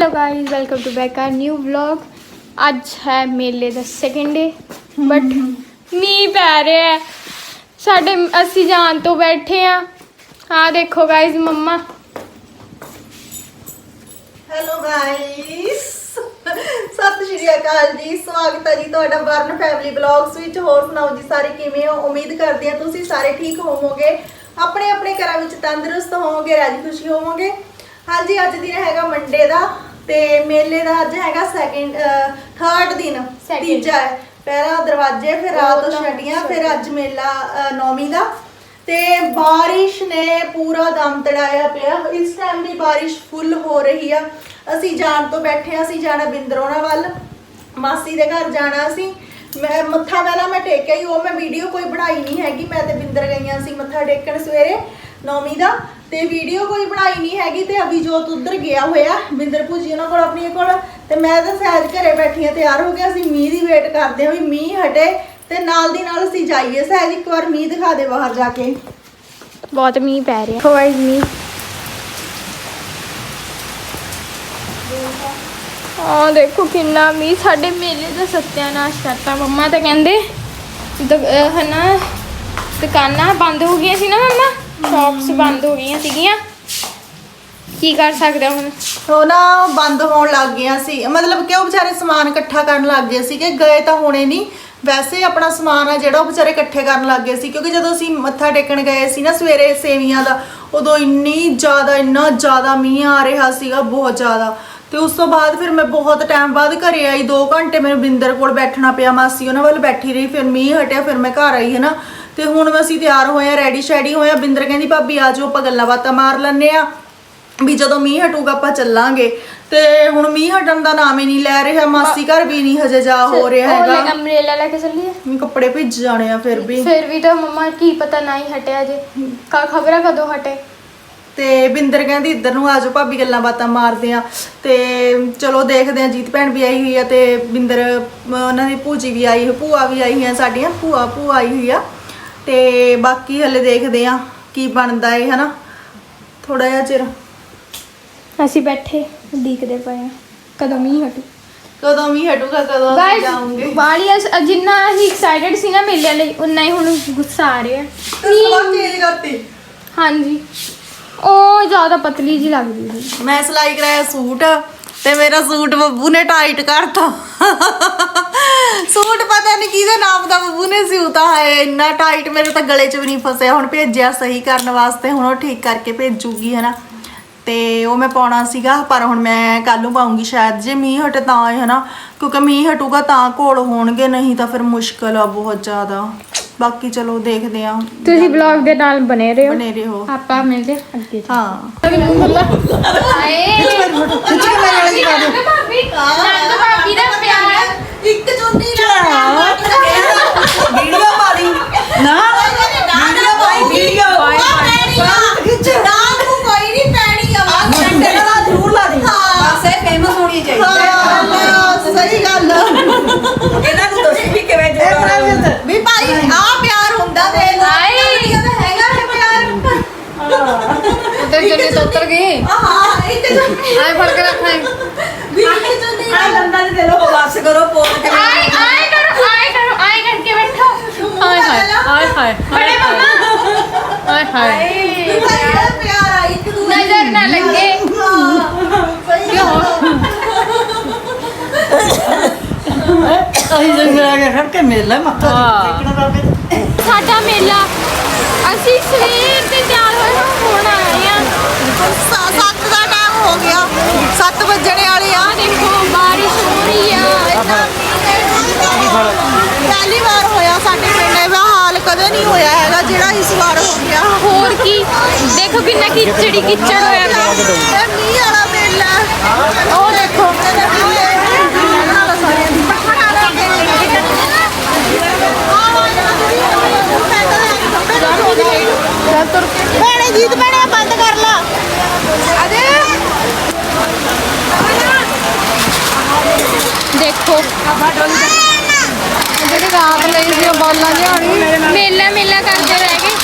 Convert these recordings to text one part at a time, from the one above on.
Hello guys welcome to back our new vlog ਅੱਜ ਹੈ ਮੇਲੇ ਦਾ ਸੈਕਿੰਡ ਡੇ ਬਟ ਮੀਂਹ ਪੈ ਰਿਹਾ ਹੈ ਸਾਡੇ ਅਸੀਂ ਜਾਣ ਤੋਂ ਬੈਠੇ ਆ ਆ ਦੇਖੋ ਗਾਇਸ ਮੰਮਾ ਹੈਲੋ ਗਾਇਸ ਸਤਿ ਸ਼੍ਰੀ ਅਕਾਲ ਜੀ ਸਵਾਗਤ ਹੈ ਜੀ ਤੁਹਾਡਾ ਬਰਨ ਫੈਮਿਲੀ ਬਲੌਗਸ ਵਿੱਚ ਹੋਰ ਸੁਣਾਓ ਜੀ ਸਾਰੇ ਕਿਵੇਂ ਹੋ ਉਮੀਦ ਕਰਦੇ ਹਾਂ ਤੁਸੀਂ ਸਾਰੇ ਠੀਕ ਹੋਵੋਗੇ ਆਪਣੇ ਆਪਣੇ ਘਰਾਂ ਵਿੱਚ ਤੰਦਰੁਸਤ ਹੋਵੋਗੇ ਰਾਜੀ ਖੁਸ਼ੀ ਹੋਵੋਗੇ ਹਾਂਜੀ ਅੱਜ ਦਿਨ ਹੈਗਾ ਮੰਡੇ ਦਾ ਤੇ ਮੇਲੇ ਦਾ ਅੱਜ ਹੈਗਾ ਸੈਕਿੰਡ ਥਰਡ ਦਿਨ Second. ਤੀਜਾ ਹੈ। ਪਹਿਲਾ ਦਰਵਾਜ਼ੇ ਫਿਰ ਰਾਤ ਤਾਂ ਛੱਡੀਆਂ ਫਿਰ ਅੱਜ ਮੇਲਾ ਅ, ਨੌਵੀਂ ਦਾ। ਤੇ ਬਾਰਿਸ਼ ਨੇ ਪੂਰਾ ਦਮ ਤੜਾਇਆ ਪਿਆ। ਇਸ ਟਾਈਮ ਵੀ ਬਾਰਿਸ਼ ਫੁੱਲ ਹੋ ਰਹੀ ਆ। ਅਸੀਂ ਜਾਣ ਤੋਂ ਬੈਠੇ ਹਾਂ, ਅਸੀਂ ਜਾਣਾ ਬਿੰਦਰੋਣਾ ਵੱਲ। ਮਾਸੀ ਦੇ ਘਰ ਜਾਣਾ ਸੀ ਮੈਂ ਮੱਥਾ ਪਹਿਲਾਂ ਮੈਂ ਟੇਕਿਆ ਹੀ ਉਹ ਮੈਂ ਵੀਡੀਓ ਕੋਈ ਬਣਾਈ ਨਹੀਂ ਹੈਗੀ। ਮੈਂ ਤੇ ਬਿੰਦਰ ਗਈਆਂ ਸੀ ਮੱਥਾ ਟੇਕਣ ਸਵੇਰੇ ਨੌਵੀਂ ਦਾ। ਤੇ ਵੀਡੀਓ ਕੋਈ ਬਣਾਈ ਨਹੀਂ ਹੈਗੀ ਤੇ ਅਭਿਜੋਤ ਉਧਰ ਗਿਆ ਹੋਇਆ, ਬਿੰਦਰ ਭੂਜੀ ਉਹਨਾਂ ਕੋਲ ਆਪਣੀ ਕੋਲ। ਤੇ ਮੈਂ ਤਾਂ ਸਹਿਜ ਘਰੇ ਬੈਠੀ ਆ ਤਿਆਰ ਹੋ ਗਿਆ ਅਸੀਂ ਮੀਂਹ ਦੀ ਵੇਟ ਕਰਦੇ ਹਾਂ ਵੀ ਮੀਂਹ ਹਟੇ ਤੇ ਨਾਲ ਦੀ ਨਾਲ ਅਸੀਂ ਜਾਈਏ। ਸਹਿਜ ਇੱਕ ਵਾਰ ਮੀਂਹ ਦਿਖਾ ਦੇ ਬਾਹਰ ਜਾ ਕੇ। ਬਹੁਤ ਮੀਂਹ ਪੈ ਰਿਹਾ। ਦੇਖੋ ਗਾਇਸ ਮੀਂਹ। ਆ ਦੇਖੋ ਕਿੰਨਾ ਮੀਂਹ, ਸਾਡੇ ਮੇਲੇ ਦਾ ਸੱਤਿਆਨਾਸ਼ ਕਰਤਾ ਮੰਮਾ ਤਾਂ ਕਹਿੰਦੇ। ਦੁ- ਅਹ ਹਨਾ, ਦੁਕਾਨਾਂ ਬੰਦ ਹੋ ਗਈਆਂ ਸੀ ਨਾ ਮੰਮਾ? ਸ਼ਾਪਸ ਬੰਦ ਹੋ ਗਈਆਂ ਸੀਗੀਆਂ। ਕੀ ਕਰ ਸਕਦੇ ਹਾਂ ਹੁਣ? ਉਹ ਨਾ ਬੰਦ ਹੋਣ ਲੱਗ ਗਿਆ ਸੀ। ਮਤਲਬ ਕਿ ਉਹ ਵਿਚਾਰੇ ਸਮਾਨ ਇਕੱਠਾ ਕਰਨ ਲੱਗ ਗਏ ਸੀਗੇ। ਗਏ ਤਾਂ ਹੋਣੇ ਨਹੀਂ ਵੈਸੇ ਆਪਣਾ ਸਮਾਨ ਆ ਜਿਹੜਾ ਉਹ ਵਿਚਾਰੇ ਇਕੱਠੇ ਕਰਨ ਲੱਗ ਗਏ ਸੀ। ਕਿਉਂਕਿ ਜਦੋਂ ਅਸੀਂ ਮੱਥਾ ਟੇਕਣ ਗਏ ਸੀ ਨਾ ਸਵੇਰੇ ਸੇਵੀਆਂ ਦਾ, ਉਦੋਂ ਇੰਨੀ ਜ਼ਿਆਦਾ, ਇੰਨਾ ਜ਼ਿਆਦਾ ਮੀਂਹ ਆ ਰਿਹਾ ਸੀਗਾ, ਬਹੁਤ ਜ਼ਿਆਦਾ। ਤੇ ਉਸ ਤੋਂ ਬਾਅਦ ਫਿਰ ਮੈਂ ਬਹੁਤ ਟਾਈਮ ਬਾਅਦ ਘਰੇ ਆਈ। 2 ਘੰਟੇ ਮੈਨੂੰ ਬਿੰਦਰ ਕੋਲ ਬੈਠਣਾ ਪਿਆ ਮਾਸੀ ਉਹਨਾਂ ਵੱਲ ਬੈਠੀ ਰਹੀ। ਫਿਰ ਮੀਂਹ ਹਟਿਆ, ਫਿਰ ਮੈਂ ਘਰ ਆਈ ਹੈ ਨਾ ਤੇ ਹੁਣ ਅਸੀਂ ਤਿਆਰ ਹੋਏ ਆ ਰੈਡੀ ਸ਼ੈਡੀ ਹੋਏ ਆ। ਬਿੰਦਰ ਕਹਿੰਦੀ ਭਾਬੀ ਆ ਜਾਓ ਆਪਾਂ ਗੱਲਾਂ ਬਾਤਾਂ ਮਾਰ ਲੈਂਦੇ ਆ। ਵੀ ਜਦੋਂ ਮੀਂਹ ਹਟੂਗਾ ਆਪਾਂ ਚੱਲਾਂਗੇ। ਤੇ ਹੁਣ ਮੀਂਹ ਹਟਣ ਦਾ ਨਾਮ ਹੀ ਨਹੀਂ ਲੈ ਰਿਹਾ। ਮਾਸੀ ਘਰ ਵੀ ਨਹੀਂ ਹਜੇ ਜਾ ਹੋ ਰਿਹਾ ਉਹ ਹੈਗਾ। ਅੰਬ੍ਰੇਲਾ ਲੈ ਕੇ ਚੱਲੀਏ? ਹੁਣ ਕੱਪੜੇ ਭਿੱਜ ਜਾਣੇ ਆ ਫਿਰ ਵੀ। ਫਿਰ ਵੀ ਤਾਂ ਮੰਮਾ ਕੀ ਪਤਾ ਨਾ ਹੀ ਹਟਿਆ ਜੇ। ਕਾ ਖਬਰਾਂ ਕਦੋਂ ਹਟੇ? ਤੇ ਬਿੰਦਰ ਕਹਿੰਦੀ ਇੱਧਰ ਨੂੰ ਆਜੋ ਭਾਬੀ ਗੱਲਾਂ ਬਾਤਾਂ ਮਾਰਦੇ ਆ। ਤੇ ਚਲੋ ਦੇਖਦੇ ਆ ਜੀਤ ਭੈਣ ਵੀ ਆਈ ਹੋਈ ਆ ਤੇ ਬਿੰਦਰ ਉਹਨਾਂ ਦੀ ਭੂਜੀ ਵੀ ਆਈ ਹੋਈ ਭੂਆ ਵੀ ਆਈ ਹੋਈਆਂ ਸਾਡੀਆਂ ਭੂਆ ਭੂਆ ਆਈ ਹੋਈ ਆ। ਤੇ ਬਾਕੀ ਹਲੇ ਦੇਖਦੇ ਆ ਕੀ ਬਣਦਾ ਏ ਹਨਾ? ਥੋੜਾ ਜਿਹਾ ਚਿਰ। ਅਸੀਂ ਬੈਠੇ ਉਡੀਕਦੇ ਪਏ ਆ। ਕਦੋਂ ਮੀਂਹ ਹਟੂ? ਕਦੋਂ ਮੀਂਹ ਹਟੂਗਾ ਕਦੋਂ ਅਸੀਂ ਜਾਵਾਂਗੇ ਬਾਲੀ ਜਿੰਨਾ ਅਸੀਂ ਐਕਸਾਈਟਡ ਸੀ ਨਾ ਮੇਲੇ ਲਈ ਉਨਾ ਹੀ ਹੁਣ ਗੁੱਸਾ ਆ ਰਿਹਾ। ਸਲਾਹ ਚੇਂਜ ਕਰਤੀ। ਹਾਂਜੀ। ਉਹ ਜ਼ਿਆਦਾ ਪਤਲੀ ਜੀ ਲੱਗਦੀ ਸੀ। ਮੈਂ ਸਿਲਾਈ ਕਰਾਇਆ ਸੂਟ ਤੇ ਮੇਰਾ ਸੂਟ ਬੱਬੂ ਨੇ ਟਾਈਟ ਕਰਤਾ। ਸੂਟ ਪਤਾ ਨਹੀਂ ਕਿਹਦੇ ਨਾਮ ਦਾ ਬੱਬੂ ਨੇ ਸਿਉਤਾ ਹੈ ਇੰਨਾ ਟਾਈਟ ਮੇਰੇ ਤਾਂ ਗਲੇ 'ਚ ਵੀ ਨਹੀਂ ਫਸਿਆ। ਹੁਣ ਭੇਜਿਆ ਸਹੀ ਕਰਨ ਵਾਸਤੇ ਹੁਣ ਉਹ ਠੀਕ ਕਰਕੇ ਭੇਜੂਗੀ ਹਨਾ। ਤੇ ਉਹ ਮੈਂ ਪਾਉਣਾ ਸੀਗਾ ਪਰ ਹੁਣ ਮੈਂ ਕੱਲ ਨੂੰ ਪਾਉਂਗੀ ਸ਼ਾਇਦ ਜੇ ਮੀਂਹ ਹਟੇ ਤਾਂ ਹੈ ਹਨਾ। ਕਿਉਂਕਿ ਮੀਂਹ ਹਟੂਗਾ ਤਾਂ ਘੋਲ ਹੋਣਗੇ ਨਹੀਂ ਤਾਂ ਫਿਰ ਮੁਸ਼ਕਲ ਆ ਬਹੁਤ ਜ਼ਿਆਦਾ। ਬਾਕੀ ਚਲੋ ਦੇਖਦੇ ਆ। ਤੁਸੀਂ ਵਲੌਗ ਦੇ ਨਾਲ ਬਨੇ ਰਹੋ। ਬਨੇ ਰਹੋ। ਆਪਾਂ ਮਿਲਦੇ ਹਾਂ ਅੱਗੇ ਹਾਂ। ਦਿਓ। ਭਾਬੀ ਨੰਦ ਭਾਬੀ ਦਾ ਪਿਆਰ। ਇੱਕ ਚੁੰਨੀ ਨਾ ਵੀਡੀਓ ਪਾੜੀ ਨਾ ਵੀਡੀਓ ਪਾਈ ਵੀਡੀਓ ਖਿੱਚ ਨਾਮ ਨੂੰ ਕੋਈ ਨਹੀਂ ਪੈਣੀ ਆ ਘੰਟੇ ਦਾ ਜ਼ਰੂਰ ਲਾ ਦੇ ਬਸ ਇਹ ਫੇਮਸ ਹੋਣੀ ਚਾਹੀਦੀ ਹੈ ਹਾਂ ਸਹੀ ਗੱਲ ਇਹਨਾਂ ਨੂੰ ਦੱਸੀ ਵੀ ਕਿਵੇਂ ਜੋੜਨਾ ਵੀ ਭਾਈ ਆ ਪਿਆਰ ਹੁੰਦਾ ਵੇ ਹਾਏ। ਤਾਂ ਹੈਗਾ ਹੈ ਪਿਆਰ ਉਧਰ ਚਲੇ ਤੋਂ ਉੱਤਰ ਗਏ ਹਾਂ ਇੱਕ ਚੁੰਨੀ ਆਏ ਫੜ ਕੇ ਰੱਖਣਾ ਵੀ ਇੱਕ ਚੁੰਨੀ ਆ ਲੰਦਾ ਦੇ ਲੋ ਬਸ ਕਰੋ ਪੋਲ ਕੇ ਆਏ ਆਏ ਕਰੋ ਆਏ ਕਰੋ ਆਏ ਕਰਕੇ ਬੈਠੋ ਹਾਏ ਹਾਏ ਹਾਏ ਹਾਏ ਬੜੇ ਮੰਮਾ ਹਾਏ ਹਾਏ ਪਿਆਰ ਪਿਆਰ ਆ ਇੱਕ ਦੂਜੇ ਨਜ਼ਰ ਨਾ ਲੱਗੇ ਅਸੀਂ ਜੰਗਲਾ ਕੇ ਖੜ ਕੇ ਮੇਲਾ ਮੱਥਾ ਟੇਕਣਾ ਬਾਬੇ ਸਾਡਾ ਮੇਲਾ। ਅਸੀਂ ਸਵੇਰ ਤੇ ਤਿਆਰ ਹੋਏ ਹਾਂ, ਹੁਣ ਆਏ ਆ ਸੱਤ ਦਾ ਟਾਈਮ ਹੋ ਗਿਆ। 7 ਵੱਜਣੇ ਵਾਲੇ ਆ। ਆ ਦੇਖੋ ਬਾਰਿਸ਼ ਹੋ ਰਹੀ ਆ। ਪਹਿਲੀ ਵਾਰ ਹੋਇਆ ਸਾਡੇ ਪਿੰਡ ਇਹ ਹਾਲ ਕਦੇ ਨਹੀਂ ਹੋਇਆ ਹੈਗਾ ਜਿਹੜਾ ਇਸ ਵਾਰ ਹੋ ਗਿਆ। ਹੋਰ ਕੀ? ਦੇਖੋ ਕਿੰਨਾ ਕਿਚੜੀ ਕਿਚੜ ਹੋਇਆ ਪਿਆ। ਇਹ ਮੀਂਹ ਵਾਲਾ ਮੇਲਾ। ਉਹ ਦੇਖੋ ਭੈਣੇ ਜੀਤ ਭੈਣੇ ਬੰਦ ਕਰ ਲਾ। ਅਜੇ? ਦੇਖੋ। ਜਿਹੜੇ ਰਾਤ ਲਈ ਸੀ ਬੋਲਾਂ ਜਿਹਾ ਮੇਲਾ ਮੇਲਾ ਕਰਦੇ ਰਹਿ ਗਏ।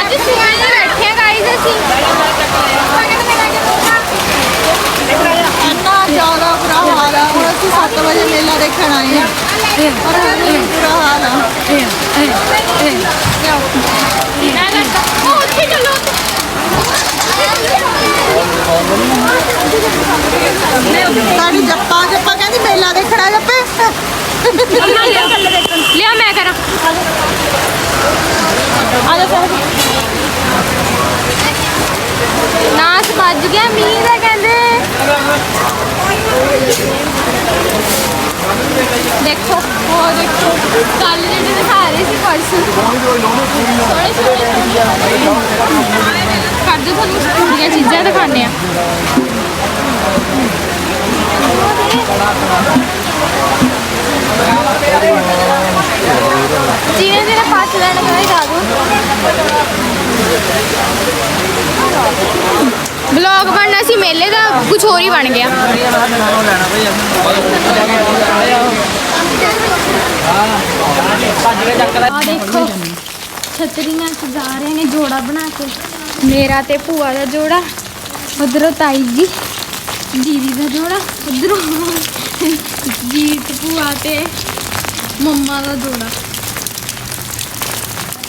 ਅੱਜ ਸੂਏ ਦੇ ਬੈਠੇ ਆ ਗਾਈਜ਼ ਅਸੀਂ। ਇੰਨਾ ਜ਼ਿਆਦਾ ਬੁਰਾ ਹਾਲ ਆ। ਹੁਣ ਅਸੀਂ 7 ਵਜੇ ਮੇਲਾ ਦੇਖਣ ਆਏ ਆ। ਪਰ ਹਾਲੇ ਵੀ ਬੁਰਾ ਹਾਲ ਸਾਡੀ ਜੱਪਾ ਜੱਪਾ ਕਹਿੰਦੀ ਮੇਲਾ ਦੇਖਣਾ ਜੱਪੇ। ਲਿਆ ਮੈਂ ਕਰਾਂ। ਆ ਜਾ ਨਾਸ ਵੱਜ ਗਿਆ, ਮੀਂਹ ਦਾ ਕਹਿੰਦੇ। ਦੇਖੋ, ਉਹ ਦੇਖੋ ਕੱਲ ਜਿਹੜੇ ਦਿਖਾ ਰਹੇ ਸੀ ਪਰਸੋਂ। ਸੋਹਣੇ ਸੋਹਣੇ ਕਰਦੇ ਤੁਹਾਨੂੰ ਸਕੂਲ ਚੀਜ਼ਾਂ ਦਿਖਾਉਂਦੇ ਆ। ਜਿਹਨੇ ਜਿਹਨੇ ਪਾਸ ਲੈਣਾ ਕਰੇ ਜਾ ਮੇਲੇ ਦਾ ਕੁਝ ਹੋਰ ਹੀ ਬਣ ਗਿਆ। ਆ ਦੇਖੋ, ਛਤਰੀਆਂ ਸਜਾ ਰਹੇ ਨੇ ਜੋੜਾ ਬਣਾ ਕੇ। ਮੇਰਾ ਤੇ ਭੂਆ ਦਾ ਜੋੜਾ, ਉਧਰੋਂ ਤਾਈ ਜੀ, ਦੀਦੀ ਦਾ ਜੋੜਾ, ਉਧਰੋਂ ਜੀਤ ਭੂਆ ਤੇ ਮੰਮਾ ਦਾ ਜੋੜਾ।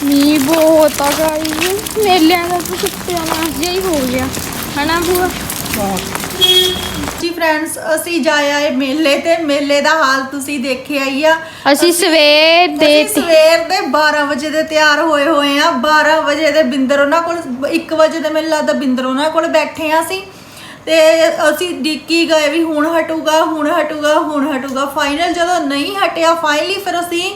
ਮੀਂਹ ਬਹੁਤ ਆ ਗਈ ਮੇਲਿਆਂ ਦਾ ਤਾਂ ਸੁੱਤਿਆ ਜਿਹਾ ਹੀ ਹੋ ਗਿਆ। ਹਨਾ ਭੂਆ? ਜੀ ਫਰੈਂਡਸ ਅਸੀਂ ਜਾਏ ਆਏ ਮੇਲੇ ਤੇ ਮੇਲੇ ਦਾ ਹਾਲ ਤੁਸੀਂ ਦੇਖਿਆ ਹੀ ਆ। ਅਸੀਂ ਸਵੇਰ ਦੇ ਅਸੀਂ ਸਵੇਰ ਦੇ 12 ਵਜੇ ਦੇ ਤਿਆਰ ਹੋਏ ਹੋਏ ਆ। 12 ਵਜੇ ਦੇ ਬਿੰਦਰ ਉਹਨਾਂ ਕੋਲ 1 ਵਜੇ ਦੇ ਮੈਨੂੰ ਲੱਗਦਾ ਬਿੰਦਰ ਉਹਨਾਂ ਕੋਲ ਬੈਠੇ ਆ ਅਸੀਂ। ਤੇ ਅਸੀਂ ਡਿੱਕੀ ਗਏ ਵੀ ਹੁਣ ਹਟੂਗਾ ਹੁਣ ਹਟੂਗਾ ਹੁਣ ਹਟੂਗਾ। ਫਾਈਨਲ ਜਦੋਂ ਨਹੀਂ ਹਟਿਆ ਫਾਈਨਲੀ ਫਿਰ ਅਸੀਂ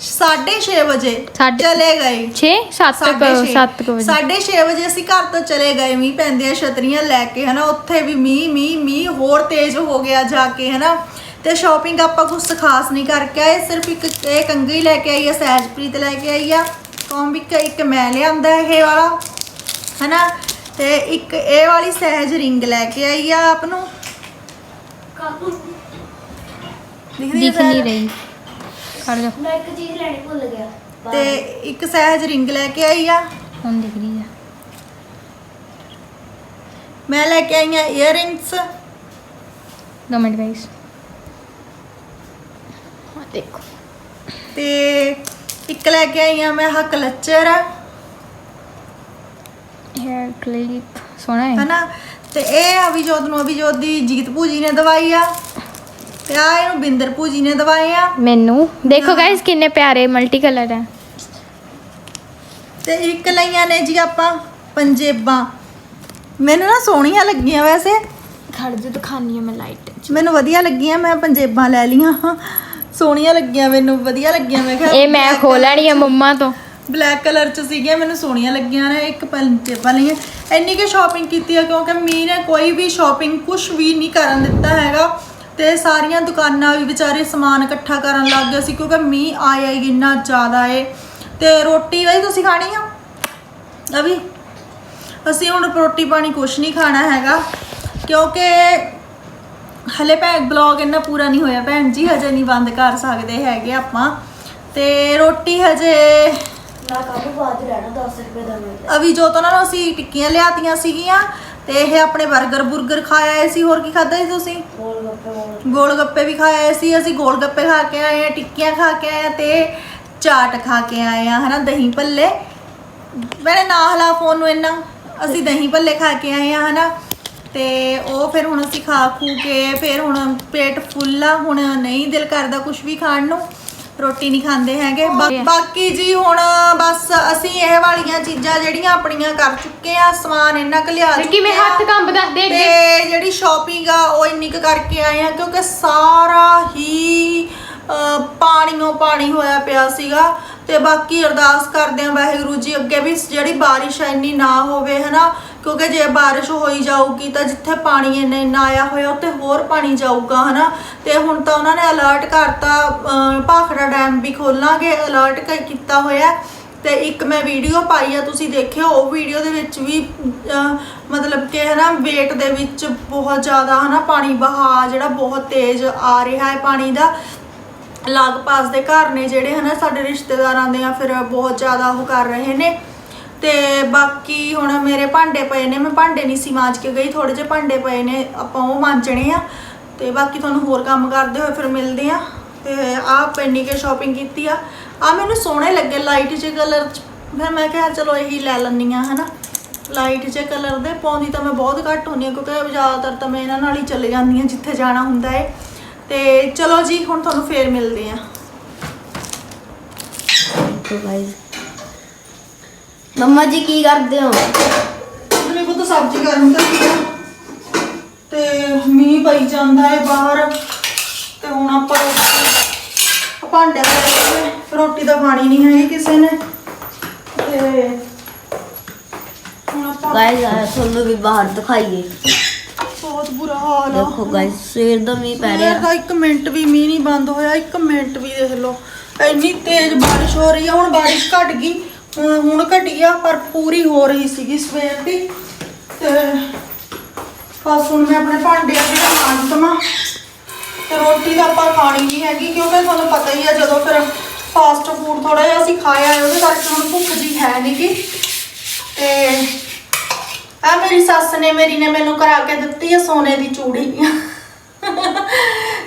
6:30 ਵਜੇ ਸਾਢੇ- ਚਲੇ ਗਏ। 6 7 ਸਾਢੇ ਛੇ। 7 ਵਜੇ। ਸਾਢੇ ਛੇ ਵਜੇ ਅਸੀਂ ਘਰ ਤੋਂ ਚਲੇ ਗਏ। ਮੀਂਹ ਪੈਂਦੇ ਆ ਛਤਰੀਆਂ ਲੈ ਕੇ ਹਨਾ ਉੱਥੇ ਵੀ ਮੀਂਹ ਮੀਂਹ ਮੀਂਹ ਹੋਰ ਤੇਜ਼ ਹੋ ਗਿਆ ਜਾ ਕੇ ਹਨਾ। ਤੇ ਸ਼ਾਪਿੰਗ ਆਪਾਂ ਕੁਝ ਖਾਸ ਨਹੀਂ ਕਰਕੇ ਆਏ ਸਿਰਫ ਇੱਕ ਇਹ ਕੰਗੀ ਲੈ ਕੇ ਆਈ ਆ ਸਹਿਜਪ੍ਰੀਤ ਲੈ ਕੇ ਆਈ ਆ। ਕੌਮਬਿਕ ਇੱਕ ਮੈਂ ਲਿਆਂਦਾ ਇਹ ਵਾਲਾ ਹਨਾ। ਤੇ ਇੱਕ ਇਹ ਵਾਲੀ ਸਹਿਜ ਰਿੰਗ ਲੈ ਕੇ ਆਈ ਆ ਆਪ ਨੂੰ। ਦਿਖ ਨਹੀਂ? ਰਹੀ। ਖੜ ਜਾ। ਮੈਂ ਇੱਕ ਚੀਜ਼ ਲੈਣੀ ਭੁੱਲ ਗਿਆ। ਤੇ ਇੱਕ ਸਹਿਜ ਰਿੰਗ ਲੈ ਕੇ ਆਈ ਆ। ਹੁਣ ਦਿਖ ਰਹੀ ਆ। ਮੈਂ ਲੈ ਕੇ ਆਈ ਆ ਇਅਰਿੰਗਸ ਦੋ ਮਿੰਟ ਗਾਈਸ ਹਾਂ ਦੇਖੋ। ਤੇ ਇੱਕ ਲੈ ਕੇ ਆਈ ਆ ਮੈਂ ਆਹ ਕਲਚਰ ਹੇਅਰ ਕਲਿਪ ਸੋਹਣਾ ਹੈ। ਹਨਾ? ਤੇ ਇਹ ਅਭਿਜੋਤ ਨੂੰ ਅਭਿਜੋਤ ਦੀ ਜੀਤ ਭੂਜੀ ਨੇ ਦਵਾਈ ਆ। ਤੇ ਆ ਇਹਨੂੰ ਬਿੰਦਰ ਭੂਜੀ ਨੇ ਦਵਾਈ ਆ। ਮੈਨੂੰ? ਦੇਖੋ ਗਾਇਸ ਕਿੰਨੇ ਪਿਆਰੇ ਮਲਟੀ ਕਲਰ ਹੈ ਤੇ ਇੱਕ ਲਈਆਂ ਨੇ ਜੀ ਆਪਾਂ ਪੰਜੇਬਾਂ। ਮੈਨੂੰ ਨਾ ਸੋਹਣੀਆਂ ਲੱਗੀਆਂ ਵੈਸੇ। ਖੜ ਜਾ ਦਿਖਾਨੀ ਹੈ ਮੈਂ ਲਾਈਟ ਮੈਨੂੰ ਵਧੀਆ ਲੱਗੀਆਂ ਮੈਂ ਪੰਜੇਬਾਂ ਲੈ ਲੀਆਂ ਸੋਹਣੀਆਂ ਲੱਗੀਆਂ ਮੈਨੂੰ ਵਧੀਆ ਲੱਗੀਆਂ। ਮੈਂ ਕਿਹਾ ਇਹ ਮੈਂ ਖੋਲਣੀ ਹੈ ਮੰਮਾ ਤੋਂ। ਬਲੈਕ ਕਲਰ ਚ ਸੀਗੀਆਂ ਮੈਨੂੰ ਸੋਹਣੀਆਂ ਲੱਗੀਆਂ ਨੇ। ਇੱਕ ਪੰਜੇਬਾਂ ਲਈਆਂ। ਇੰਨੀ ਕਿ ਸ਼ਾਪਿੰਗ ਕੀਤੀ ਆ ਕਿਉਂਕਿ ਮੀਂਹ ਨੇ ਕੋਈ ਵੀ ਸ਼ਾਪਿੰਗ ਕੁਝ ਵੀ ਨਹੀਂ ਕਰਨ ਦਿੱਤਾ ਹੈਗਾ। ਤੇ ਸਾਰੀਆਂ ਦੁਕਾਨਾਂ ਵੀ ਵਿਚਾਰੇ ਸਮਾਨ ਇਕੱਠਾ ਕਰਨ ਲੱਗ ਗਏ ਸੀ ਕਿਉਂਕਿ ਮੀਂਹ ਆਇਆ ਹੀ ਇੰਨਾ ਜ਼ਿਆਦਾ ਏ। ਤੇ ਰੋਟੀ ਬਈ ਤੁਸੀਂ ਖਾਣੀ ਆ? ਅਭੀ ਅਸੀਂ ਹੁਣ ਰੋਟੀ ਪਾਣੀ ਕੁਛ ਨਹੀਂ ਖਾਣਾ ਹੈਗਾ ਕਿਉਂਕਿ ਹਲੇ ਭੈਣ ਬਲੌਗ ਇੰਨਾ ਪੂਰਾ ਨਹੀਂ ਹੋਇਆ। ਭੈਣ ਜੀ ਹਜੇ ਨਹੀਂ ਬੰਦ ਕਰ ਸਕਦੇ ਹੈਗੇ ਆਪਾਂ। ਤੇ ਰੋਟੀ ਹਜੇ ਨਾ ਕਾਬੂ ਬਾਅਦ ਰਹਿਣਾ 10 ਰੁਪਏ ਦਾ ਮਿਲਦਾ ਅਭੀ ਜੋ ਤੋਂ ਉਹਨਾਂ ਨੂੰ ਅਸੀਂ ਟਿੱਕੀਆਂ ਲਿਆਤੀਆਂ ਸੀਗੀਆਂ ਤੇ ਇਹ ਆਪਣੇ 버ਗਰ ਬੁਰਗਰ ਖਾਇਆ ਆਏ ਸੀ, ਹੋਰ ਕੀ ਖਾਦਾ ਸੀ ਤੁਸੀਂ? ਗੋਲ ਗੱਪੇ ਗੋਲ ਗੋਲ ਗੱਪੇ ਵੀ ਖਾਏ ਆਏ ਸੀ, ਅਸੀਂ ਗੋਲ ਗੱਪੇ ਖਾ ਕੇ ਆਏ ਆ, ਟਿੱਕੀਆਂ ਖਾ ਕੇ ਆਏ ਆ ਤੇ ਚਾਟ ਖਾ ਕੇ ਆਏ ਆ, ਹਨਾ, ਦਹੀਂ ਭੱਲੇ। ਮੈਨੇ ਨਾ ਹਲਾ ਫੋਨ ਨੂੰ ਇੰਨਾ, ਅਸੀਂ ਦਹੀਂ ਭੱਲੇ ਖਾ ਕੇ ਆਏ ਆ, ਹਨਾ। ਤੇ ਉਹ ਫਿਰ ਹੁਣ ਅਸੀਂ ਖਾ ਖੂ ਕੇ, ਫਿਰ ਹੁਣ ਪੇਟ ਫੁੱਲ ਆ, ਹੁਣ ਨਹੀਂ ਦਿਲ ਕਰਦਾ ਕੁਝ ਵੀ ਖਾਣ ਨੂੰ। ਰੋਟੀ ਨਹੀਂ ਖਾਂਦੇ ਹੈਗੇ। ਬਾ- ਬਾਕੀ ਜੀ ਹੁਣ ਬਸ ਅਸੀਂ ਇਹ ਵਾਲੀਆਂ ਚੀਜ਼ਾਂ ਜਿਹੜੀਆਂ ਆਪਣੀਆਂ ਕਰ ਚੁੱਕੇ ਆ ਸਮਾਨ ਇੰਨਾ ਕੁ ਲਿਆ ਕਿਵੇਂ ਚੁੱਕੇ ਆ। ਹੱਥ ਕੰਬਦਾ ਦੇਖ ਦੇਖ ਤੇ ਜਿਹੜੀ ਸ਼ਾਪਿੰਗ ਆ ਉਹ ਇੰਨੀ ਕੁ ਕਰਕੇ ਆਏ ਆ ਕਿਉਂਕਿ ਸਾਰਾ ਹੀ ਅਹ, ਪਾਣੀਓ ਪਾਣੀ ਹੋਇਆ ਪਿਆ ਸੀਗਾ। ਤੇ ਬਾਕੀ ਅਰਦਾਸ ਕਰਦੇ ਆ ਵਾਹਿਗੁਰੂ ਜੀ ਅੱਗੇ ਵੀ ਜਿਹੜੀ ਬਾਰਿਸ਼ ਇੰਨੀ ਨਾ ਹੋਵੇ ਹਨਾ। ਕਿਉਂਕਿ ਜੇ ਬਾਰਿਸ਼ ਹੋਈ ਜਾਊਗੀ ਤਾਂ ਜਿੱਥੇ ਪਾਣੀ ਇੰਨਾ ਇੰਨਾ ਆਇਆ ਹੋਇਆ, ਉੱਥੇ ਹੋਰ ਪਾਣੀ ਜਾਊਗਾ, ਹਨਾ? ਤੇ ਹੁਣ ਤਾਂ ਉਹਨਾਂ ਨੇ ਅਲਰਟ ਕਰਤਾ ਭਾਖੜਾ ਡੈਮ ਵੀ ਖੋਲਾਂਗੇ ਅਲਰਟ ਕੀਤਾ ਹੋਇਆ ਤੇ ਇੱਕ ਮੈਂ ਵੀਡੀਓ ਪਾਈ ਆ, ਤੁਸੀਂ ਦੇਖਿਓ, ਉਹ ਵੀਡੀਓ ਦੇ ਵਿੱਚ ਵੀ ਮਤਲਬ ਕਿ, ਹਨਾ ਵੇਟ ਦੇ ਵਿੱਚ ਬਹੁਤ ਜ਼ਿਆਦਾ, ਹਨਾ, ਪਾਣੀ ਬਹਾ ਜਿਹੜਾ ਬਹੁਤ ਤੇਜ਼ ਆ ਰਿਹਾ ਹੈ ਪਾਣੀ ਦਾ। ਲਾਗ ਪਾਸ ਦੇ ਘਰ ਨੇ ਜਿਹੜੇ, ਹਨਾ, ਸਾਡੇ ਰਿਸ਼ਤੇਦਾਰਾਂ ਦੇ ਆ ਫਿਰ ਬਹੁਤ ਜ਼ਿਆਦਾ ਉਹ ਕਰ ਰਹੇ ਨੇ। ਤੇ ਬਾਕੀ ਹੁਣ ਮੇਰੇ ਭਾਂਡੇ ਪਏ ਨੇ, ਮੈਂ ਭਾਂਡੇ ਨਹੀਂ ਸੀ ਮਾਂਜ ਕੇ ਗਈ ਥੋੜੇ ਜਿਹੇ ਭਾਂਡੇ ਪਏ ਨੇ, ਆਪਾਂ ਉਹ ਮਾਂਜਣੇ ਆ। ਤੇ ਬਾਕੀ ਤੁਹਾਨੂੰ ਹੋਰ ਕੰਮ ਕਰਦੇ ਹੋਏ ਫਿਰ ਮਿਲਦੇ ਆ। ਤੇ ਆਹ ਪੈਨੀ ਕੇ ਸ਼ਾਪਿੰਗ ਕੀਤੀ ਆ। ਆ ਮੈਨੂੰ ਸੋਹਣੇ ਲੱਗੇ ਲਾਈਟ ਜੇ ਕਲਰ ਚ। ਫਿਰ ਮੈਂ ਕਿਹਾ ਚਲੋ ਇਹੀ ਲੈ ਲੈਣੀ ਆ ਹਨਾ। ਲਾਈਟ ਜੇ ਕਲਰ ਦੇ, ਪਾਉਂਦੀ ਤਾਂ ਮੈਂ ਬਹੁਤ ਘੱਟ ਹੁੰਦੀ ਆ ਕਿਉਂਕਿ ਜ਼ਿਆਦਾਤਰ ਤਾਂ ਮੈਂ ਇਹਨਾਂ ਨਾਲ ਹੀ ਚਲੇ ਜਾਂਦੀ ਆ ਜਿੱਥੇ ਜਾਣਾ ਹੁੰਦਾ ਏ। ਤੇ ਚਲੋ ਜੀ, ਹੁਣ ਤੁਹਾਨੂੰ ਫੇਰ ਮਿਲਦੇ ਆ ਸੋ ਗਾਇਜ਼ ਮੰਮਾ ਜੀ ਕੀ ਕਰਦੇ ਹੋ? ਮੇਰੇ ਕੋਲ ਤਾਂ ਸਬਜ਼ੀ ਗਰਮ ਕਰੀ ਆ ਤੇ ਮੀਂਹ ਪਈ ਜਾਂਦਾ ਹੈ ਬਾਹਰ ਤੇ ਹੁਣ ਆਪਾਂ ਰੋਟੀ- ਭਾਂਡੇ ਦਾ ਰੋਟੀ ਦਾ ਪਾਣੀ ਨਹੀਂ ਹੈਗੀ ਕਿਸੇ ਨੇ। ਤੇ ਹੁਣ ਆਪਾਂ ਗਾਇਸ ਆਇਆ ਤੁਹਾਨੂੰ ਵੀ ਬਾਹਰ ਦਿਖਾਈਏ। ਬਹੁਤ ਬੁਰਾ ਹਾਲ ਆ। ਦੇਖੋ ਗਾਇਸ ਸਵੇਰ ਦਾ ਮੀਂਹ ਪੈ ਰਿਹਾ। ਦਾ ਇੱਕ ਮਿੰਟ ਵੀ ਮੀਂਹ ਨਹੀਂ ਬੰਦ ਹੋਇਆ ਇੱਕ ਮਿੰਟ ਵੀ ਦੇਖ ਲਓ। ਇੰਨੀ ਤੇਜ਼ ਬਾਰਿਸ਼ ਹੋ ਰਹੀ ਹੈ ਹੁਣ ਬਾਰਿਸ਼ ਘਟ ਗਈ। ਹੁਣ ਹੁਣ ਘਟੀ ਆ ਪਰ ਪੂਰੀ ਹੋ ਰਹੀ ਸੀਗੀ ਸਵੇਰ ਦੀ। ਤੇ ਬਸ ਹੁਣ ਮੈਂ ਆਪਣੇ ਭਾਂਡੇ ਆ ਜਿਹੜਾ ਮਾਂਜ ਦਵਾਂ। ਤੇ ਰੋਟੀ ਤਾਂ ਆਪਾਂ ਖਾਣੀ ਨਹੀਂ ਹੈਗੀ ਕਿਉਂਕਿ ਤੁਹਾਨੂੰ ਪਤਾ ਹੀ ਆ ਜਦੋਂ ਫਿਰ ਫਾਸਟ ਫੂਡ ਥੋੜਾ ਜਿਹਾ ਅਸੀਂ ਖਾਇਆ ਹੈ, ਉਹਦੇ ਕਰਕੇ ਹੁਣ ਭੁੱਖ ਜੀ ਹੈ ਨਹੀਂ ਗੀ। ਤੇ ਆ ਮੇਰੀ ਸੱਸ ਨੇ ਮੇਰੀ ਨੇ ਮੈਨੂੰ ਕਰਾ ਕੇ ਦਿੱਤੀ ਆ ਸੋਨੇ ਦੀ ਚੂੜੀ।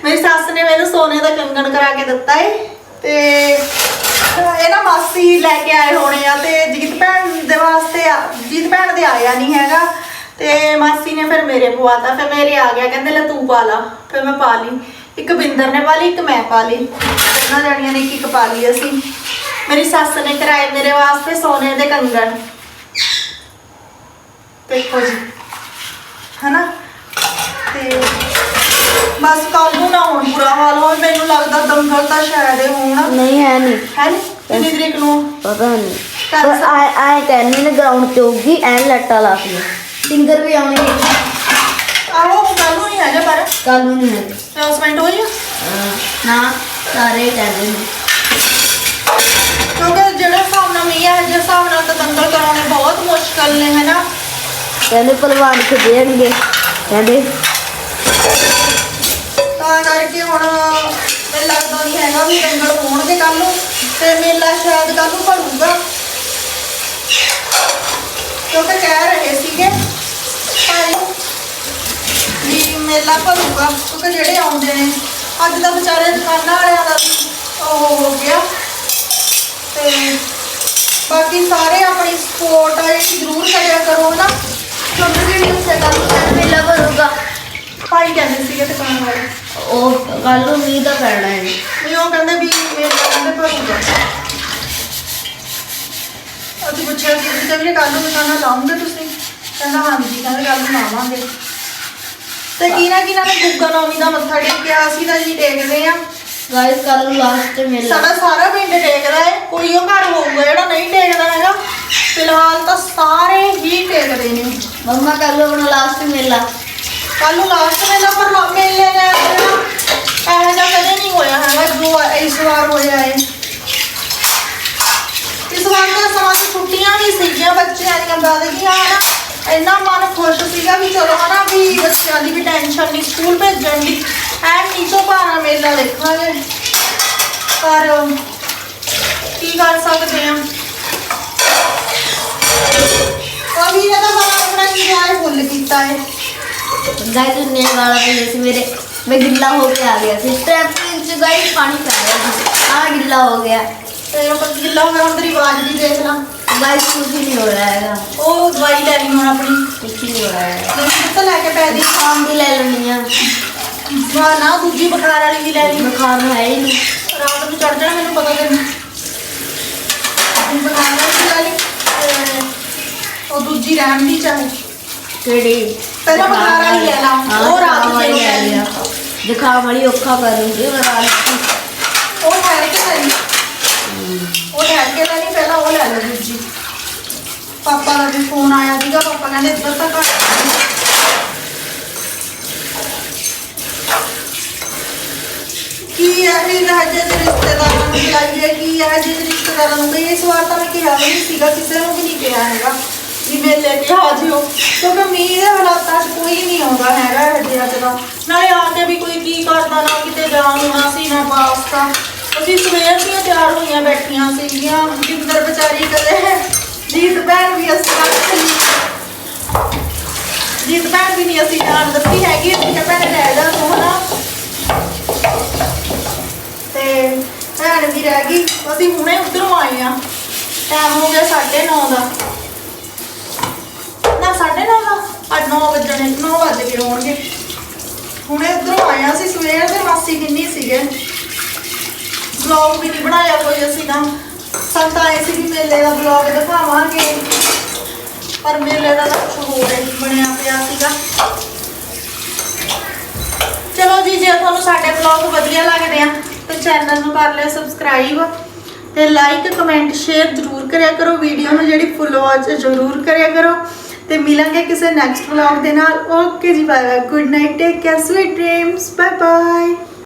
ਮੇਰੀ ਸੱਸ ਨੇ ਮੈਨੂੰ ਸੋਨੇ ਦਾ ਕੰਗਣ ਕਰਾ ਕੇ ਦਿੱਤਾ ਏ। ਤੇ ਇਹ ਨਾ ਮਾਸੀ ਲੈ ਕੇ ਆਏ ਹੋਣੇ ਆ ਤੇ ਜੀਤ ਭੈਣ ਦੇ ਵਾਸਤੇ ਆ ਜੀਤ ਭੈਣ ਦੇ ਆਇਆ ਨਹੀਂ ਹੈਗਾ। ਤੇ ਮਾਸੀ ਨੇ ਫਿਰ ਮੇਰੇ ਪਵਾਤਾ ਫਿਰ ਮੇਰੇ ਆ ਗਿਆ, ਕਹਿੰਦੇ ਲੈ ਤੂੰ ਪਾ ਲਾ, ਫਿਰ ਮੈਂ ਪਾ ਲਈ। ਇੱਕ ਬਿੰਦਰ ਨੇ ਪਾ ਲਈ, ਇੱਕ ਮੈਂ ਪਾ ਲਈ। ਉਹਨਾਂ ਜਾਣੀਆਂ ਨੇ ਇੱਕ ਇੱਕ ਪਾ ਲਈ ਅਸੀਂ। ਮੇਰੀ ਸੱਸ ਨੇ ਕਰਾਏ ਮੇਰੇ ਵਾਸਤੇ ਸੋਨੇ ਦੇ ਕੰਗਣ। ਦੇਖੋ ਜੀ, ਹਨਾ? ਤੇ ਬਸ ਕੱਲ ਨੂੰ ਨਾ ਹੁਣ ਬੁਰਾ ਹਾਲ ਹੋਵੇ, ਮੈਨੂੰ ਲੱਗਦਾ ਦੰਗਲ ਤਾਂ ਸ਼ਾਇਦ ਇਹ ਹੋਣ ਨਹੀਂ ਹੈ ਨਹੀਂ। ਹੈ ਨੀ ਕਿੰਨੀ ਤਰੀਕ ਨੂੰ? ਪਤਾ ਨਹੀਂ। ਕੱਲ੍ਹ ਪਰ ਆਏ ਆਏ ਕਹਿੰਨੀ ਨੇ ਗਰਾਊਂਡ ਚ ਹੋਊਗੀ ਐ ਲੱਟਾ ਲਾ ਕੇ। ਸਿੰਗਰ ਵੀ ਆਉਣਗੇ ਆਹੋ ਕੱਲ ਨੂੰ ਨਹੀਂ ਹੈਗਾ ਪਰ। ਕੱਲ ਨੂੰ ਨਹੀਂ ਹੈ ਅਨਾਉਂਸਮੈਂਟ ਹੋਈ ਆ? ਅਹ ਨਾ ਸਾਰੇ ਕਹਿੰਦੇ ਨੇ। ਕਿਉਂਕਿ ਜਿਹੜੇ ਹਿਸਾਬ ਨਾਲ ਮੀਂਹ ਹੈ ਜਿਸ ਹਿਸਾਬ ਨਾਲ ਤਾਂ ਦੰਗਲ ਕਰਾਉਣੇ ਬਹੁਤ ਮੁਸ਼ਕਲ ਨੇ ਹੈਨਾ ਕਹਿੰਦੇ ਪਹਿਲਵਾਨ ਖੇਡਣਗੇ ਕਹਿੰਦੇ ਤਾਂ ਕਰਕੇ ਹੁਣ ਮੈਨੂੰ ਲੱਗਦਾ ਨਹੀਂ ਹੈਗਾ ਵੀ ਦੰਗਲ ਹੋਣਗੇ ਕੱਲ ਨੂੰ ਤੇ ਮੇਲਾ ਸ਼ਾਇਦ ਕੱਲ ਨੂੰ ਭਰੂਗਾ ਕਿਉਂਕਿ ਕਹਿ ਰਹੇ ਸੀਗੇ ਵੀ ਮੇਲਾ ਭਰੂਗਾ ਕਿਉਂਕਿ ਜਿਹੜੇ ਆਉਂਦੇ ਨੇ ਅੱਜ ਤਾਂ ਵਿਚਾਰੇ ਦੁਕਾਨਾਂ ਵਾਲਿਆਂ ਦਾ ਉਹ ਹੋ ਗਿਆ। ਤੇ ਬਾਕੀ ਸਾਰੇ ਆਪਣੀ ਸਪੋਰਟ ਆ ਜਿਹੜੀ ਜ਼ਰੂਰ ਕਰਿਆ ਕਰੋ ਨਾ। ਤੁਹਾਨੂੰ ਵੀ ਨਹੀਂ ਸੇ ਕੱਲ ਨੂੰ ਮੇਲਾ ਭਰੂਗਾ ਭਾਈ ਕਹਿੰਦੇ ਸੀਗੇ ਦੁਕਾਨ ਵਾਲੇ। ਉਹ ਕੱਲ ਨੂੰ ਮੀਂਹ ਦਾ ਪੈਣਾ ਹੈ। ਵੀ ਉਹ ਕਹਿੰਦੇ ਵੀ ਮੇਲਾ ਕਹਿੰਦੇ ਭਰੂਗਾ ਅਸੀਂ ਪੁੱਛਿਆ ਕਿ ਜੀ ਵੀਰੇ ਕੱਲ ਨੂੰ ਦੁਕਾਨਾਂ ਲਾਉਂਗੇ ਤੁਸੀਂ ਕਹਿੰਦਾ ਹਾਂਜੀ ਕਹਿੰਦੇ ਕੱਲ ਨੂੰ ਲਾਵਾਂਗੇ। ਤੇ ਕਿਹਨਾਂ ਕਿਹਨਾਂ ਨੇ ਗੁੱਗਾ ਨੌਮੀ ਦਾ ਮੱਥਾ ਟੇਕਿਆ ਅਸੀਂ ਤਾਂ ਜੀ ਟੇਕਦੇ ਆ ਗਾਇਸ ਕੱਲ ਨੂੰ ਲਾਸਟ ਮੇਲਾ। ਸਾਡਾ ਸਾਰਾ ਪਿੰਡ ਟੇਕਦਾ ਹੈ ਕੋਈ ਉਹ ਘਰ ਹੋਊਗਾ ਜਿਹੜਾ ਨਹੀਂ ਟੇਕਦਾ ਹੈਗਾ। ਫਿਲਹਾਲ ਤਾਂ ਸਾਰੇ ਹੀ ਟੇਕਦੇ ਨੇ। ਮੰਮਾ ਕੱਲ ਨੂੰ ਆਪਣਾ ਲਾਸਟ ਮੇਲਾ। ਕੱਲ ਨੂੰ ਲਾਸਟ ਮੇਲਾ ਪਰ ਮੇਲੇ ਦਾ ਇਹੋ ਜਿਹਾ ਕਦੇ ਨਹੀਂ ਹੋਇਆ ਹੈਗਾ ਜੋ ਇਸ ਵਾਰ ਹੋਇਆ ਹੈ ਇਸ ਵਾਰ ਤਾਂ ਸਮਾਂ ਦੀ ਛੁੱਟੀਆਂ ਵੀ ਸੀਗੀਆਂ ਬੱਚਿਆਂ ਦੀਆਂ ਵੱਧ ਗਈਆਂ ਹਨਾ ਇੰਨਾ ਮਨ ਖੁਸ਼ ਸੀਗਾ ਵੀ ਚਲੋ ਹਨਾ ਵੀ ਬੱਚਿਆਂ ਦੀ ਵੀ ਟੈਨਸ਼ਨ ਨਹੀਂ ਸਕੂਲ ਭੇਜਣ ਦੀ। ਐ ਨੀਚੋ ਭਾਰਾ ਮੇਲਾ ਦੇਖਾਂਗੇ। ਪਰ ਕੀ ਕਰ ਸਕਦੇ ਆ। ਕਵੀ ਤਾਂ ਬੜਾ ਆਪਣਾ ਇੰਜੋਏ ਫੁੱਲ ਕੀਤਾ ਹੈ ਗਾਇਸ ਨੇ ਵਾਲਾ ਪਈ ਸੀ ਮੇਰੇ। ਮੈਂ ਗਿੱਲਾ ਹੋ ਕੇ ਆ ਗਿਆ ਸੀ। ਟ੍ਰੈਫਿਕ ਚ ਗਾਇਸ ਪਾਣੀ ਪੈ ਰਿਹਾ ਸੀ। ਆ ਗਿੱਲਾ ਹੋ ਗਿਆ। ਤੇ ਉਹ ਗਿੱਲਾ ਹੋ ਗਿਆ ਤੇਰੀ ਆਵਾਜ਼ ਵੀ ਦੇਖ ਲਾ। ਗਾਇਸ ਕੁਝ ਨਹੀਂ ਹੋ ਰਿਹਾ ਹੈਗਾ ਉਹ ਦਵਾਈ ਲੈ ਲਈ ਹੁਣ ਆਪਣੀ ਕੁਝ ਨਹੀਂ ਹੋ ਰਿਹਾ ਹੈ ਨਹੀਂ ਤਾਂ ਲੈ ਕੇ ਪੈ ਦੀ ਸ਼ਾਮ ਦੀ ਲੈ ਲੈਣੀ ਆ। ਹਾਂ ਨਾ ਦੂਜੀ ਬੁਖਾਰ ਵਾਲੀ ਵੀ ਲੈ ਲਈ। ਬੁਖਾਰ ਹੈ ਹੀ ਨਹੀਂ। ਰਾਤ ਨੂੰ ਚੜ ਜਾਣਾ ਮੈਨੂੰ ਪਤਾ ਤੈਨੂੰ। ਬੁਖਾਰ ਵਾਲੀ ਵੀ ਲੈ ਲਈ ਤੇ ਉਹ ਦੂਜੀ ਰਹਿਣ ਦੀ ਚਾਹੇ। ਕਿਹੜੀ? ਪਹਿਲਾਂ ਬੁਖਾਰ ਵਾਲੀ ਲੈ ਲਾ, ਉਹ ਰਾਤ ਨੂੰ ਲੈ ਲੈ ਲਿਆ। ਜ਼ੁਕਾਮ ਵਾਲੀ ਔਖਾ ਕਰੂੰਗੀ ਮੈਂ ਰਾਤ ਨੂੰ। ਉਹ ਠਹਿਰ ਕੇ ਲੈ ਲਈ। ਉਹ ਠਹਿਰ ਕੇ ਲੈ ਲਈ ਪਹਿਲਾਂ ਉਹ ਲੈ ਲੈ ਦੂਜੀ। ਪਾਪਾ ਦਾ ਵੀ ਫੋਨ ਆਇਆ ਸੀਗਾ, ਪਾਪਾ ਕਹਿੰਦੇ ਇੱਧਰ ਤੱਕ ਆ। ਕੀ ਹੈ ਇਹ ਰਾਜੇ ਦੇ ਰਿਸ਼ਤੇਦਾਰਾਂ ਨੂੰ ਬੁਲਾਈਏ, ਕੀ ਹੈ ਜਿਹਦੇ ਰਿਸ਼ਤੇਦਾਰਾਂ ਨੂੰ? ਬਈ ਇਸ ਵਾਰ ਤਾਂ ਮੈਂ ਕਿਹਾ ਵੀ ਨਹੀਂ ਸੀਗਾ, ਕਿਸੇ ਨੂੰ ਵੀ ਨਹੀਂ ਕਿਹਾ ਹੈਗਾ ਵੀ ਮੇਲੇ ਤੇ ਆ ਜਿਓ, ਕਿਉਂਕਿ ਮੀਂਹ ਦੇ ਹਾਲਾਤਾਂ 'ਚ ਕੋਈ ਨਹੀਂ ਆਉਂਦਾ ਹੈਗਾ ਇਹ ਜਿਹਾ ਜਗ੍ਹਾ। ਨਾਲੇ ਆ ਕੇ ਵੀ ਕੋਈ ਕੀ ਕਰਦਾ, ਨਾ ਕਿਤੇ ਜਾਣ ਹੋਣਾ ਸੀ ਨਾ ਵਾਸਤਾ ਅਸੀਂ ਸਵੇਰ ਦੀਆਂ ਤਿਆਰ ਹੋਈਆਂ ਬੈਠੀਆਂ ਸੀਗੀਆਂ ਜਿੰਦਰ ਵਿਚਾਰੀ ਕਦੇ ਜੀਤ ਭੈਣ ਵੀ ਅਸੀਂ ਰੱਖ ਲਈ ਜੀਤ ਵੀ ਨਹੀਂ ਅਸੀਂ ਜਾਣ ਦਿੱਤੀ ਹੈਗੀ, ਅਸੀਂ ਕਿਹਾ ਭੈਣ ਰਹਿ ਜਾ ਤੂੰ ਹਨਾ। ਤੇ ਭੈਣ ਵੀ ਰਹਿ ਗਈ, ਅਸੀਂ ਹੁਣੇ ਉਧਰੋਂ ਆਏ ਆ ਟਾਈਮ ਹੋ ਗਿਆ 9:30 ਦਾ। ਨਾ 9:30 ਦਾ? ਅੱਜ 9 ਵਜਣੇ 9 ਵਜੇ ਗਏ ਹੋਣਗੇ। ਹੁਣੇ ਉਧਰੋਂ ਆਏ ਆ ਅਸੀਂ ਸਵੇਰ ਦੇ, ਮਾਸੀ ਕਿੰਨੀ ਸੀਗੇ। ਵਲੌਗ ਵੀ ਨਹੀਂ ਬਣਾਇਆ ਕੋਈ ਅਸੀਂ ਨਾ ਸਾਨੂੰ ਤਾਂ ਆਏ ਵੀ ਮੇਲੇ ਦਾ ਵਲੌਗ ਦਿਖਾਵਾਂਗੇ। ਪਰ ਮੇਲੇ ਦਾ ਤਾਂ ਕੁਛ ਹੋਰ ਹੀ ਬਣਿਆ ਪਿਆ ਸੀਗਾ। ਚਲੋ ਜੀ, ਜੇ ਤੁਹਾਨੂੰ ਸਾਡੇ ਵਲੌਗ ਵਧੀਆ ਲੱਗਦੇ ਆ, ਤਾਂ ਚੈਨਲ ਨੂੰ ਕਰ ਲਿਓ ਸਬਸਕ੍ਰਾਈਬ ਤੇ ਲਾਈਕ ਕਮੈਂਟ ਸ਼ੇਅਰ ਜ਼ਰੂਰ ਕਰਿਆ ਕਰੋ। ਵੀਡੀਓ ਨੂੰ ਜਿਹੜੀ ਫੁੱਲ ਵਾਚ ਜ਼ਰੂਰ ਕਰਿਆ ਕਰੋ। ਤੇ ਮਿਲਾਂਗੇ ਕਿਸੇ ਨੈਕਸਟ ਵਲੌਗ ਦੇ ਨਾਲ। ਓਕੇ ਜੀ bye bye good night take care sweet dreams bye bye